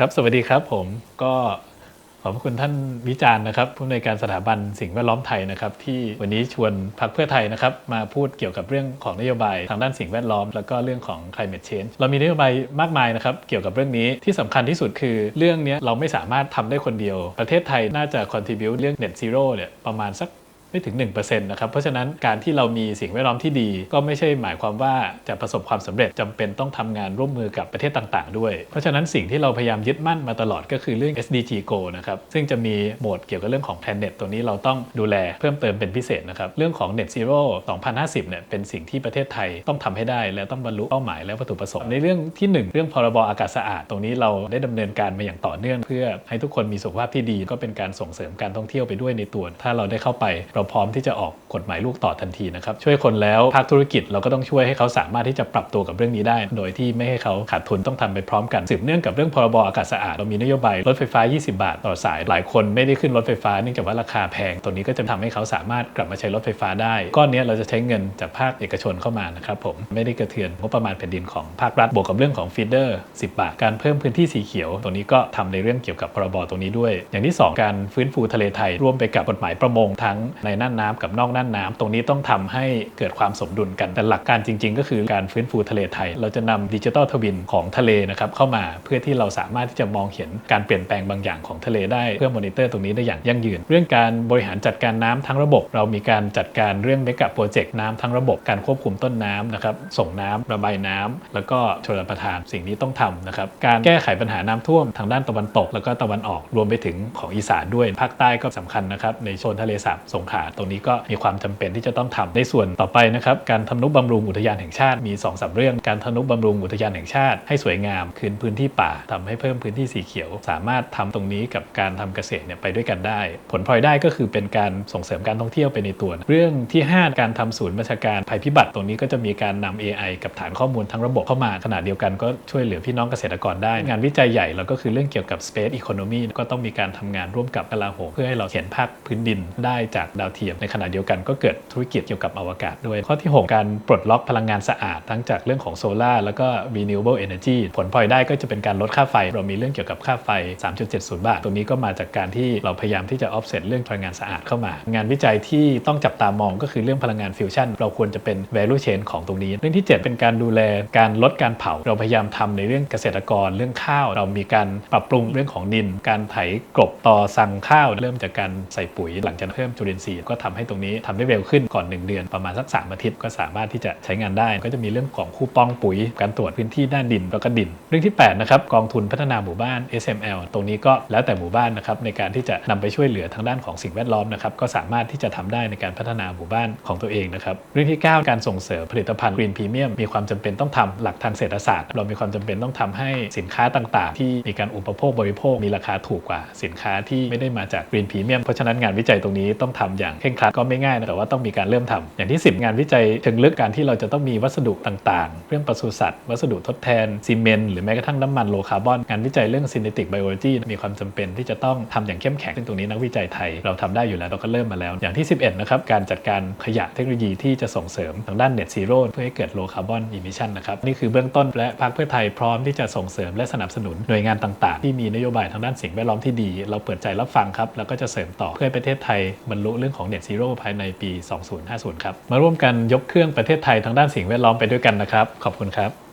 ครับ สวัสดีครับผมก็ขอบพระคุณท่านวิจารณ์นะครับผู้อำนวยการสถาบันสิ่งแวดล้อมไทยนะครับ ที่วันนี้ชวนพรรคเพื่อไทยนะครับ มาพูดเกี่ยวกับเรื่องของนโยบายทางด้านสิ่งแวดล้อม แล้วก็เรื่องของ climate change เรามีนโยบายมากมายนะครับ เกี่ยวกับเรื่องนี้ที่สำคัญที่สุดคือ เรื่องนี้เราไม่สามารถทำได้คนเดียว ประเทศไทยน่าจะ contribute เรื่อง net zero เนี่ยประมาณสัก ไม่ถึง 1%นะครับ เพราะฉะนั้นการที่เรามีสิ่งแวดล้อมที่ดี ก็ไม่ใช่หมายความว่าจะประสบความสำเร็จจำเป็นต้องทำงานร่วมมือกับประเทศต่างๆ ด้วย เพราะฉะนั้นสิ่งที่เราพยายามยึดมั่นมาตลอดก็คือเรื่อง SDG Go นะครับ ซึ่งจะมีโหมดเกี่ยวกับเรื่องของ Planet ตัวนี้เราต้องดูแลเพิ่มเติมเป็นพิเศษนะครับ เรื่องของ Net Zero 2050 เนี่ยเป็นสิ่งที่ประเทศไทยต้องทำให้ได้ และต้องบรรลุเป้าหมายและวัตถุประสงค์ในเรื่องที่หนึ่งเรื่องพรบอากาศสะอาดตรงนี้เราได้ดำเนินการมาอย่างต่อเนื่อง เพื่อให้ทุกคนมีสุขภาพที่ดีก็เป็นการส่งเสริมการท่องเที่ยวไปด้วยในตัวถ้าเราได้เข้าไปเราพร้อมที่จะออกกฎหมายลูกต่อทันทีนะครับช่วยคนแล้วภาคธุรกิจเราก็ต้องช่วยให้เขาสามารถที่จะปรับตัวกับเรื่องนี้ได้ โดยที่ไม่ให้เขาขาดทุนต้องทำไปพร้อมกันสืบเนื่องกับเรื่องพรบอากาศสะอาดเรามีนโยบายรถไฟฟ้า 20 บาท ต่อสายหลายคนไม่ได้ขึ้นรถไฟฟ้าเนื่องจากว่าราคาแพงตัวนี้ก็จะทำให้เขาสามารถกลับมาใช้รถไฟฟ้าได้ก้อนนี้เราจะใช้เงินจากภาคเอกชนเข้ามานะครับผมไม่ได้กระเทือนงบประมาณแผ่นดินของภาครัฐบวกกับเรื่องของฟีเดอร์ 10 บาท การเพิ่มพื้นที่สีเขียว ตัวนี้ก็ทำในเรื่องเกี่ยวกับพรบตรงนี้ด้วย อย่างที่ 2 การฟื้นฟูทะเลไทยร่วมไปกับกฎหมายประมงทั้งในน่านน้ำกับนอกน่านน้ำตรงนี้ต้องทำให้เกิดความสมดุลกันแต่หลักการจริง ๆ ก็คือการฟื้นฟูทะเลไทย เราจะนำดิจิทัลทวินของทะเลนะครับเข้ามาเพื่อที่เราสามารถที่จะมองเห็นการเปลี่ยนแปลงบางอย่างของทะเลได้เพื่อมอนิเตอร์ตรงนี้ได้อย่างยั่งยืน เรื่องการบริหารจัดการน้ำทั้งระบบ เรามีการจัดการเรื่องเมกะโปรเจกต์น้ำทั้งระบบการควบคุมต้นน้ำนะครับส่งน้ำระบายน้ำแล้วก็ชลประทานสิ่งนี้ต้องทำนะครับการแก้ไขปัญหาน้ำท่วมทางด้านตะวันตก แล้วก็ตะวันออกรวมไปถึงของอีสานด้วยภาคใต้ก็สำคัญนะครับในโซนทะเลสาบสงขลาตรงนี้ก็มีความจำเป็นที่จะต้องทำในส่วนต่อไปนะครับการทำนุบำรุงอุทยานแห่งชาติมี2อสเรื่องการทำนุบำรุงอุทยานแห่งชาติ ให้สวยงามคืนพื้นที่ป่าทำให้เพิ่มพื้นที่สีเขียว สามารถทำตรงนี้กับการทำเกษตรเนี่ยไปด้วยกันได้ ผลพลอยได้ก็คือเป็นการส่งเสริมการท่องเที่ยวไปในตัว เรื่องที่ 5 การทำศูนย์บัญชาการภัยพิบัติตรงนี้ก็จะมีการนำ AI กับฐานข้อมูลทั้งระบบเข้ามาขณะเดียวกันก็ช่วยเหลือพี่น้องเกษตรกรได้ งานวิจัยใหญ่เราก็คือเรื่องเกี่ยวกับ Space Economy ก็ต้องมีการทำงานร่วมกับกลาโหมเพื่อให้เราเห็นภาพพื้นดินได้จากดาวเทียมในขณะเดียวกันก็เกิดธุรกิจเกี่ยวกับอวกาศด้วย ข้อที่ 6 การปลดล็อกพลังงานสะอาด ทั้งจากเรื่องของโซลาร์แล้วก็ renewable energy ผลพลอยได้ก็จะเป็นการลดค่าไฟ เรามีเรื่องเกี่ยวกับค่าไฟ 3.70 บาท ตรงนี้ก็มาจากการที่เราพยายามที่จะ offset เรื่องพลังงานสะอาดเข้ามา งานวิจัยที่ต้องจับตามองก็คือเรื่องพลังงานฟิวชั่นเราควรจะเป็น value chain ของตรงนี้ เรื่องที่ 7 เป็นการดูแลการลดการเผา เราพยายามทำในเรื่องเกษตรกรเรื่องข้าว เรามีการปรับปรุงเรื่องของดิน การไถกลบต่อสั่งข้าว เริ่มจากการใส่ปุ๋ยหลังจากเพิ่มจุลินทรีย์ก็ทำให้ตรงนี้ทำได้เร็วขึ้นก่อน 1 เดือนประมาณสัก3อาทิตย์ก็สามารถที่จะใช้งานได้ ก็จะมีเรื่องของคูปองปุ๋ย การตรวจพื้นที่ด้านดินแล้วก็ดิน เรื่องที่8นะครับกองทุนพัฒนาหมู่บ้าน SML ตรงนี้ก็แล้วแต่หมู่บ้านนะครับในการที่จะนำไปช่วยเหลือทางด้านของสิ่งแวดล้อมนะครับก็สามารถที่จะทำได้ในการพัฒนาหมู่บ้านของตัวเองนะครับเรื่องที่ 9 การส่งเสริมผลิตภัณฑ์ Green Premium มีความจำเป็นต้องทำหลักทางเศรษฐศาสตร์ เรามีความจำเป็นต้องทำให้สินค้าต่างๆ ที่มีการอุปโภคบริโภคมีราคาถูกกว่าสินค้าที่ไม่ได้มาจาก Green Premium เพราะฉะนั้นงานวิจัยตรงนี้ต้องทำอย่างเคร่งครัดก็ไม่ง่ายนะแต่ว่าต้องมีการเริ่มทำอย่างที่ 10 งานวิจัยเชิงลึกการที่เราจะต้องมีวัสดุต่างๆ เรื่องปศุสัตว์ วัสดุทดแทนซีเมนต์หรือแม้กระทั่งน้ำมันโลคาร์บอนงานวิจัยเรื่อง Synthetic Biology มีความจำเป็นที่จะต้องทำอย่างเข้มแข็งซึ่งตรงนี้นักวิจัยไทยเราทำได้อยู่แล้วเราก็เริ่มมาแล้ว อย่างที่ 11นะครับการจัดการขยะเทคโนโลยีที่จะส่งเสริมทางด้าน Net Zero เพื่อให้เกิด Low Carbon Emission นะครับนี่คือเบื้องต้นและพรรคเพื่อไทยพร้อมที่จะส่งเสริมและสนับสนุนหน่วยงานต่างๆ ที่มีนโยบายทางด้านสิ่งแวดล้อมที่ดี เราเปิดใจรับฟังครับแล้วก็จะเสริมต่อเพื่อให้ประเทศไทยบรรลุเรื่องของ Net Zero ภายในปี 2050 ครับ มาร่วมกันยกเครื่องประเทศไทยทางด้านสิ่งแวดล้อมไปด้วยกันนะครับ ขอบคุณครับ